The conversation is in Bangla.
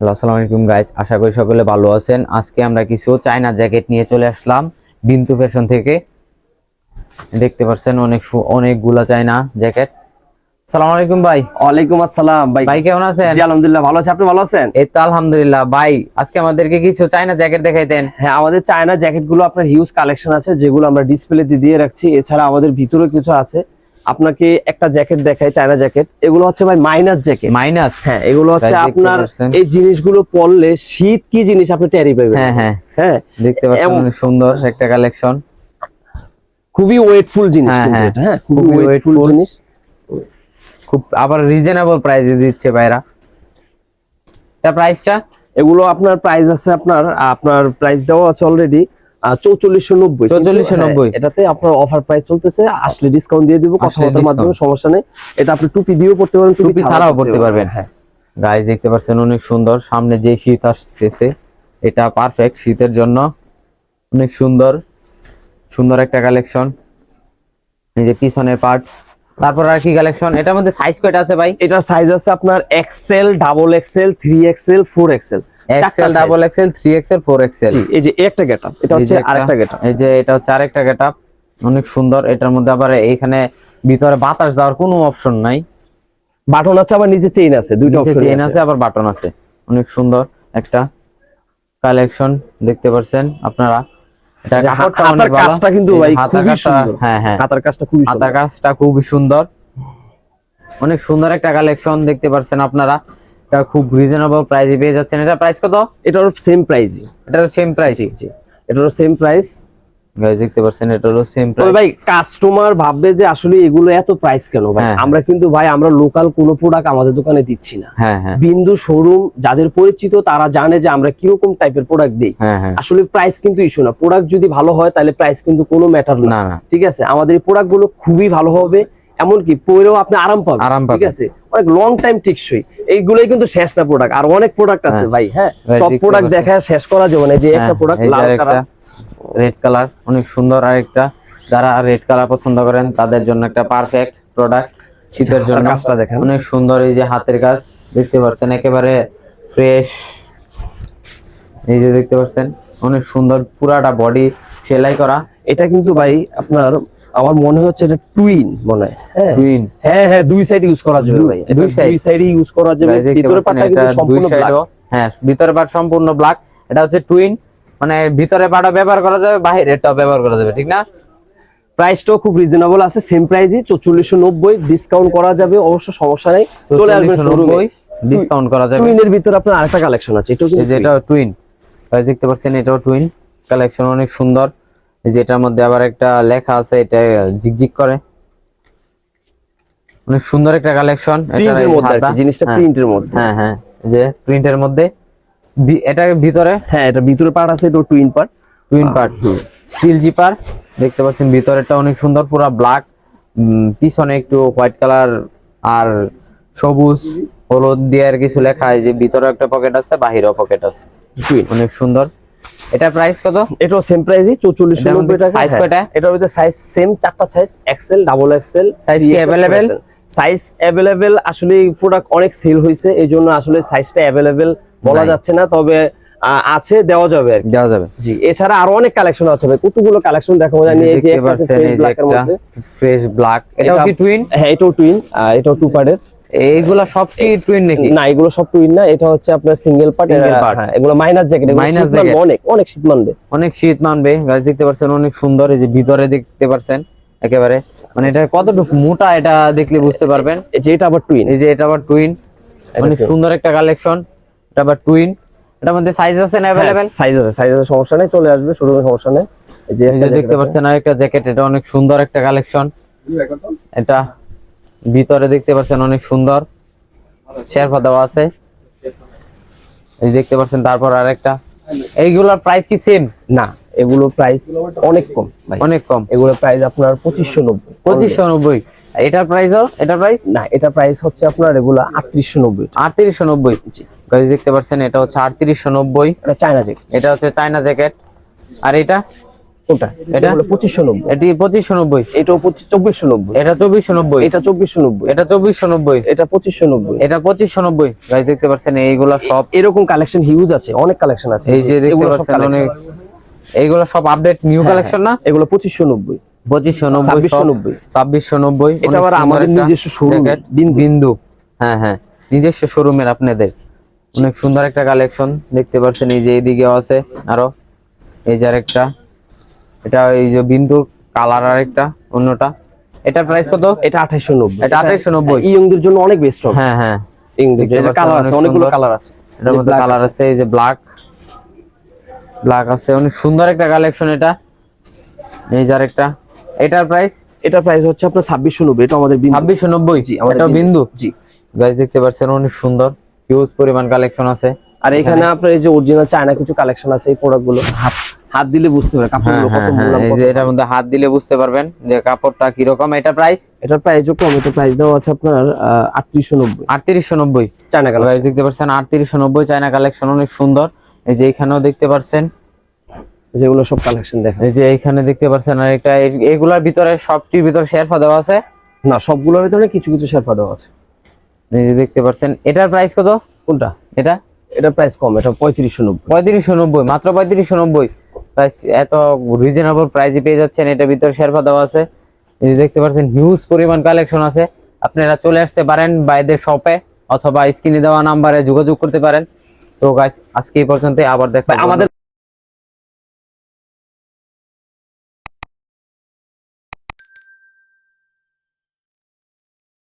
আসসালামু আলাইকুম গাইস আশা করি সকলে ভালো আছেন। আজকে আমরা কিছু চায়না জ্যাকেট নিয়ে চলে আসলাম বিন্তু ফ্যাশন থেকে। দেখতে পাচ্ছেন অনেক অনেকগুলা চায়না জ্যাকেট। আসসালামু আলাইকুম ভাই। ওয়ালাইকুম আসসালাম ভাই। ভাই কেমন আছেন? জি আলহামদুলিল্লাহ ভালো আছি। আপনি ভালো আছেন? এই তো আলহামদুলিল্লাহ। ভাই আজকে আমাদেরকে কিছু চায়না জ্যাকেট হ্যাঁ আমাদের চায়না জ্যাকেটগুলো আপনার হিউজ কালেকশন আছে যেগুলো আমরা ডিসপ্লেতে দিয়ে রাখছি। এছাড়া আমাদের ভিতরে কিছু আছে। আপনাকে একটা জ্যাকেট দেখায় চায়না জ্যাকেট। এগুলো হচ্ছে ভাই মাইনাস জ্যাকেট। মাইনাস? হ্যাঁ এগুলো হচ্ছে আপনার এই জিনিসগুলো পরলে শীত কি জিনিস আপনি টেরি পাবেন? হ্যাঁ হ্যাঁ। হ্যাঁ দেখতে পাচ্ছেন সুন্দর একটা কালেকশন খুবই ওয়েটফুল জিনিস হ্যাঁ, হ্যাঁ। হ্যাঁ খুবই খুবই ওয়েটফুল জিনিস। খুব আবার রিজনেবল প্রাইসে দিচ্ছে ভাইরা। এটা প্রাইসটা এগুলো আপনার প্রাইস আছে আপনার আপনার প্রাইস দেওয়া আছে অলরেডি চৌচল্লিশশো নব্বই। 4490 এটাতে আপনার অফার প্রাইস চলতেছে আসলে ডিসকাউন্ট দিয়ে দিব কথাবার্তার মাধ্যমে সমস্যা নেই। এটা আপনি টুপি দিয়েও পড়তে পারবেন টুপি ছাড়াও পড়তে পারবেন। হ্যাঁ। গাইস দেখতে পাচ্ছেন অনেক সুন্দর সামনে যে শীত আসতেছে এটা পারফেক্ট শীতের জন্য অনেক সুন্দর সুন্দর একটা কালেকশন এই যে পিছনের পার্ট তারপর আর কি কালেকশন এটার মধ্যে সাইজ কয়টা আছে ভাই? এটার সাইজ আছে আপনার XL double XL three XL four XL XL double XL three XL four XL এই যে একটা গেটআপ এটা হচ্ছে আরেকটা গেটআপ এই যে এটা হচ্ছে আরেকটা গেটআপ অনেক সুন্দর এটার মধ্যে আবার এইখানে ভিতরে বাতাস দেওয়ার কোনো অপশন নাই। বাটন আছে আবার নিচে চেইন আছে দুইটা অপশন চেইন আছে। আবার বাটন আছে। অনেক সুন্দর একটা কালেকশন দেখতে পাচ্ছেন আপনারা। হাতার কাজটা কিন্তু ভাই খুবই সুন্দর। হ্যাঁ হ্যাঁ। হাতার কাজটা খুবই হাতার কাজটা খুবই সুন্দর। অনেক সুন্দর একটা কালেকশন দেখতে পাচ্ছেন আপনারা। এটা খুব রিজনেবল প্রাইসে পেয়ে যাচ্ছেন। এটা প্রাইস কত? এটারও সেম প্রাইসই এটার সেম প্রাইস জি সেম প্রাইস গাইস দেখতে পাচ্ছেন এটারও সেম তবে প্রাইস ভাই কাস্টমার ভাববে যে আসলে এগুলো এত প্রাইস কেন? ভাই হ্যাঁ, আমরা কিন্তু ভাই আমরা লোকাল কোনো প্রোডাক্ট আমাদের দোকানে দিচ্ছি না। হ্যাঁ হ্যাঁ। বিন্দু শোরুম যাদের পরিচিত তারা জানে যে আমরা কীরকম টাইপের প্রোডাক্ট দিই। হ্যাঁ হ্যাঁ। আসলে প্রাইস কিন্তু ইস্যু না। প্রোডাক্ট যদি ভালো হয় তাহলে প্রাইস কিন্তু কোনো ম্যাটার না। ঠিক আছে? আমাদের এই প্রোডাক্টগুলো খুবই ভালো হবে। এমনকি পরেও আপনি আরাম পাবেন। আরাম ঠিক আছে? অনেক লং টাইম টিকসই। এইগুলোই কিন্তু শেষ না প্রোডাক্ট আর অনেক প্রোডাক্ট আছে হ্যাঁ। ভাই হ্যাঁ? সব প্রোডাক্ট দেখা শেষ করা যাবে না। যে একটা হ্যাঁ, প্রোডাক্ট লাল রেড কালার অনেক সুন্দর আরেকটা। যারা রেড কালার পছন্দ করেন তাদের জন্য একটা পারফেক্ট প্রোডাক্ট শীতের জন্য কাজটা দেখেন। অনেক সুন্দর এই যে হাতের কাজ দেখতে পাচ্ছেন একেবারে ফ্রেশ এই যে দেখতে পাচ্ছেন অনেক সুন্দর পুরাটা বডি সেলাই করা। এটা কিন্তু ভাই আপনার আমার মনে হচ্ছে এটা টুইন মনে হয় হ্যাঁ? টুইন হ্যাঁ হ্যাঁ দুই সাইড ইউজ করা যাবে ভাই। দুই side? দুই সাইডে ইউজ করা যাবে। Guys, দেখতে ভিতরে পাচ্ছেন পাটটা কিন্তু সম্পূর্ণ। সাইডও হ্যাঁ ভিতরে পাট সম্পূর্ণ ব্ল্যাক এটা হচ্ছে টুইন মানে ভিতরে পাটা ব্যবহার করা যাবে বাইরে এটাও ব্যবহার করা যাবে ঠিক না? প্রাইসটাও খুব রিজনেবল আছে সেম প্রাইসই চৌচল্লিশশো নব্বই ডিসকাউন্ট করা যাবে অবশ্য সমস্যা নেই। চলে আসবেন শোরুমে ডিসকাউন্ট করা যাবে। টুইনের ভিতরে আপনার আরেকটা কালেকশন আছে এটাও এই কিন্তু যে এটাও টুইন দেখতে পাচ্ছেন এটাও টুইন কালেকশন অনেক সুন্দর। এই যে এটার মধ্যে আবার একটা লেখা আছে এটা জিগজিগ করে। অনেক সুন্দর একটা কালেকশন মধ্যে জিনিসটা প্রিন্টের মধ্যে। হ্যাঁ হ্যাঁ। যে প্রিন্টের মধ্যে এটার ভিতরে? হ্যাঁ এটা ভিতরে পার্ট আছে এটাও twin part twin part steel zipper দেখতে পাচ্ছেন ভিতরেরটা অনেক সুন্দর পুরো ব্ল্যাক পিছনে একটু হোয়াইট কালার আর সবুজ হলুদ দিয়ে আর কিছু লেখা যে ভিতরে একটা পকেট আছে বাহিরেও পকেট আছে। অনেক সুন্দর। এটা প্রাইস কত? এটাও সেম প্রাইসই চৌচল্লিশশো এটার নব্বই মধ্যে টাকা সাইজ হ্যাঁ। কয়টা? এটার ভিতরে সাইজ সেম চারটা size XL double XL size কি available? সাইজ অ্যাভেলেবেল আসলে প্রোডাক্ট অনেক সেল হয়েছে এই জন্য আসলে সাইজটা অ্যাভেলেবেল বলা যাচ্ছে না তবে আছে দেওয়া যাবে। দেওয়া যাবে। জি এছাড়া আরও অনেক কালেকশন আছে ভাই। কতগুলো কালেকশন দেখাবো জানি এই যে। ফ্রেশ ব্ল্যাক এটাও এটা- কি টুইন হ্যাঁ এটাও টুইন এটাও টু পার্টের এইগুলা সব কি টুইন নাকি? না এগুলো সব টুইন না এটা হচ্ছে আপনার সিঙ্গেল পার্ট part। এগুলো মাইনাস জ্যাকেট Minus jacket। অনেক অনেক শীত মানবে অনেক শীত মানবে গাছ দেখতে পাচ্ছেন অনেক সুন্দর এই যে ভিতরে দেখতে পাচ্ছেন একেবারে। মানে এটা কতটুকু মোটা এটা দেখলে বুঝতে পারবেন। এই যে এটা আবার টুইন এই যে এটা আবার টুইন অনেক সুন্দর একটা কালেকশন এটা আবার টুইন এটার মধ্যে সাইজ আছে না অ্যাভেলেবেল সাইজ আছে সাইজ আছে সমস্যা নেই চলে আসবে শোরুমে সমস্যা নেই। এই যে দেখতে। পাচ্ছেন আরেকটা জ্যাকেট এটা অনেক সুন্দর একটা কালেকশন এটা ভিতরে দেখতে পাচ্ছেন অনেক সুন্দর। শেরফা দেওয়া আছে। এই দেখতে পাচ্ছেন তারপর আরেকটা। এইগুলোর প্রাইস কি সেম না এগুলো প্রাইস অনেক কম অনেক কম। এগুলো প্রাইস আপনার পঁচিশশো নব্বই। পঁচিশশো নব্বই। এটার প্রাইসও এটার প্রাইস না এটা প্রাইস হচ্ছে আপনার এগুলো আটত্রিশশো নব্বই। আটত্রিশশো নব্বই। গাইজ দেখতে পাচ্ছেন এটা হচ্ছে আটত্রিশশো নব্বই। এটা চায়না জ্যাকেট এটা হচ্ছে চায়না জ্যাকেট আর এটা? এটা? পঁচিশশো নব্বই। এটি পঁচিশশো নব্বই। চব্বিশশো নব্বই। এটা চব্বিশশো নব্বই। এটা চব্বিশশো নব্বই। এটা চব্বিশশো নব্বই। এটা পঁচিশশো নব্বই। এটা পঁচিশশো নব্বই। দেখতে পাচ্ছেন এইগুলা সব এরকম কালেকশন হিউজ আছে অনেক কালেকশন আছে। এই যে দেখতে পাচ্ছেন অনেক এইগুলো সব আপডেট নিউ কালেকশন না? এগুলো পঁচিশশো নব্বই। পঁচিশশো নব্বই ছাব্বিশশো নব্বই। এটা আবার আমাদের নিজস্ব বিন্দু। বিন্দু। হ্যাঁ হ্যাঁ নিজস্ব শোরুমের আপনাদের। অনেক সুন্দর একটা কালেকশন দেখতে পাচ্ছেন এই যে এইদিকেও আছে আরও। এই যে আরেকটা এটা এই যে বিন্দুর কালার আরেকটা অন্যটা। এটার প্রাইস কত? এটা আঠাইশো নব্বই। এটা 2890 ইয়ংদের জন্য অনেক বেস্ট হ্যাঁ হ্যাঁ। কালার আছে অনেক অনেকগুলো। কালার আছে। এটার মধ্যে কালার। আছে এই যে ব্ল্যাক ব্ল্যাক আছে অনেক সুন্দর একটা কালেকশন এটা। এই যে আরেকটা। এটার প্রাইস এটার প্রাইস হচ্ছে আপনার ছাব্বিশশো নব্বই এটা আমাদের। ছাব্বিশশো নব্বই? জি আমাদের এটা বিন্দু। জি। গাছ দেখতে পাচ্ছেন অনেক সুন্দর হিউজ পরিমাণ কালেকশন আছে। আর এখানে আপনার এই যে অরিজিনাল চায়না কিছু কালেকশন আছে এই প্রোডাক্টগুলো। হাত দিলে বুঝতে পারে হ্যাঁ কাপড়গুলো কত হ্যাঁ হ্যাঁ মূল্য এই যে এটার মধ্যে হাত দিলে বুঝতে পারবেন যে কাপড়টা কীরকম এটা প্রাইস এটার প্রাইস কম এটা প্রাইস দেওয়া আছে আপনার আটত্রিশশো নব্বই। আটত্রিশশো নব্বই। চায়না কালার গাছ দেখতে পাচ্ছেন আটত্রিশশো নব্বই চায়না কালেকশন অনেক সুন্দর। এই যে এখানেও দেখতে পাচ্ছেন যেগুলো সব কালেকশন দেখা এই যে এখানে দেখতে পাচ্ছেন আর একটা এগুলার ভিতরে সবটির ভিতরে শেরফা দেওয়া আছে? না সবগুলোর ভিতরে কিছু কিছু শেরফা দেওয়া আছে। এই যে দেখতে পাচ্ছেন এটার প্রাইস কত? কোনটা? এটা? এটা প্রাইস কম এটা পঁয়ত্রিশশো নব্বই। পঁয়ত্রিশশো নব্বই মাত্র পঁয়ত্রিশশো নব্বই। প্রাইস এত রিজনেবল প্রাইসে পেয়ে যাচ্ছেন এটার ভিতরে শেরফা দেওয়া আছে। এই যে দেখতে পাচ্ছেন হিউজ পরিমাণ কালেকশন আছে। আপনারা চলে আসতে পারেন বাইদের শপে অথবা স্ক্রিনে দেওয়া নাম্বারে যোগাযোগ করতে পারেন। তো গাইস আজকে এই পর্যন্ত আবার দেখা আমাদের